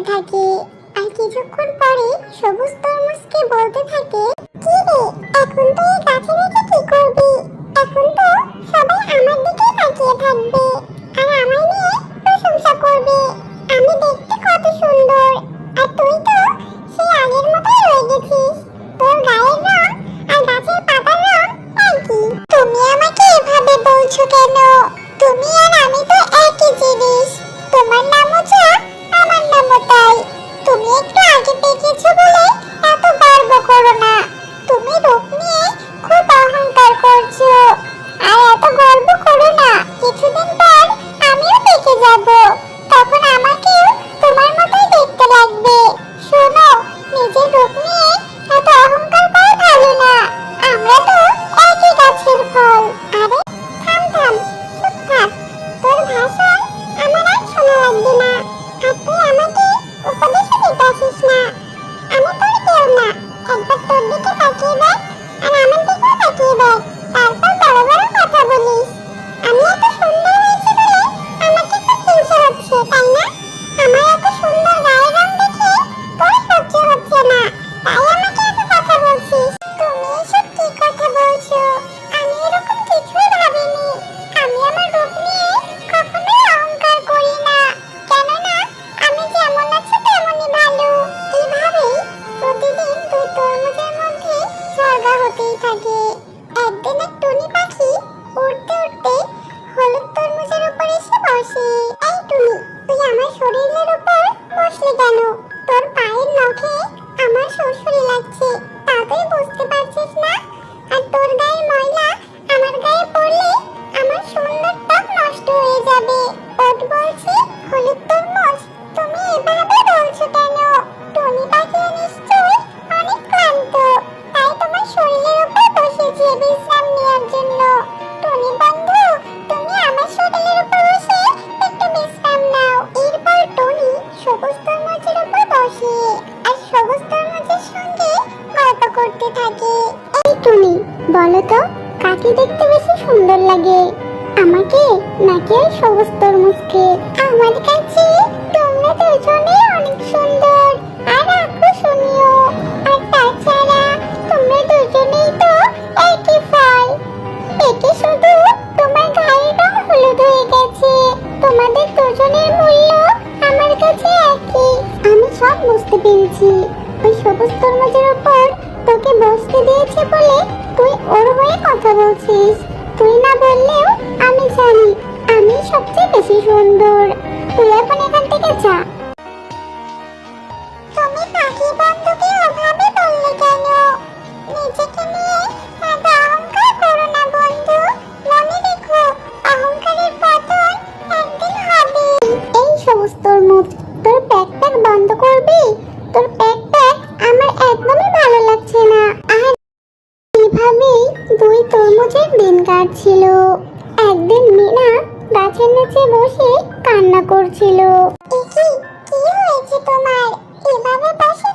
করতে থাকে আর কিছুক্ষণ পরে সবুজ তরমুজকে বলতে থাকে, কি রে, এখন তো এই গাছে রেখে কি করবি? এখন তো সবাই আমার দিকে তাকিয়ে থাকবে। কথা বলছো? আমি এরকম কিছুই ভাবিনি। আমি আমার রূপ নিয়ে কখনোই অহংকার করি না। কেননা, আমি যেমন আছি তেমনই ভালো। এইভাবেই প্রতিদিন দুই তরমুজের মধ্যে ঝগড়া হতেই থাকে। একদিন এক টুনি পাখি উড়তে উড়তে হলুদ তরমুজের উপর এসে বসে। এই টুনি, তুই আমার শরীরের উপর বসলে কেন? তোর পায়ের নখে সবুজ তরমুজের উপর বসে, আর সবুজ তরমুজের সঙ্গে গল্প করতে থাকে। এই তুমি বলতো তো, কাকে দেখতে বেশি সুন্দর লাগে? আমাকে নাকি ওই সবুজ তরমুজকে আমার কাছে 嗯。তরমুজের দিন কাটছিল। একদিন মিনা গাছের নিচে বসে কান্না করছিল। কি হয়েছে তোমার? এভাবে পাশে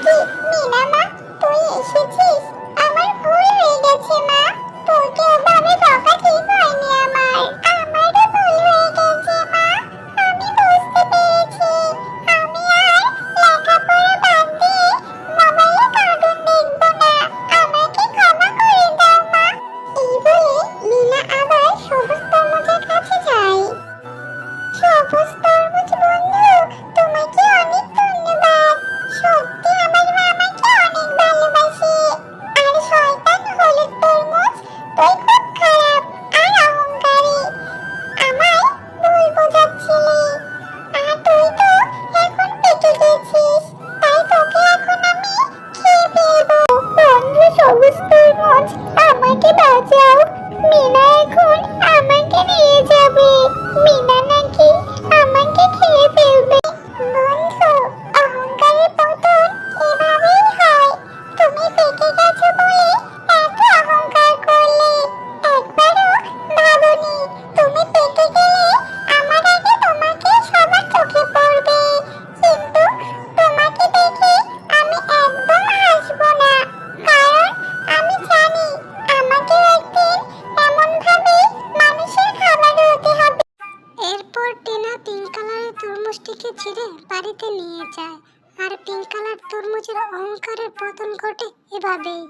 密密麻麻，多一些记。যায়। আর পিঙ্ক কালার তরমুজের অহংকারের পতন ঘটে এভাবেই।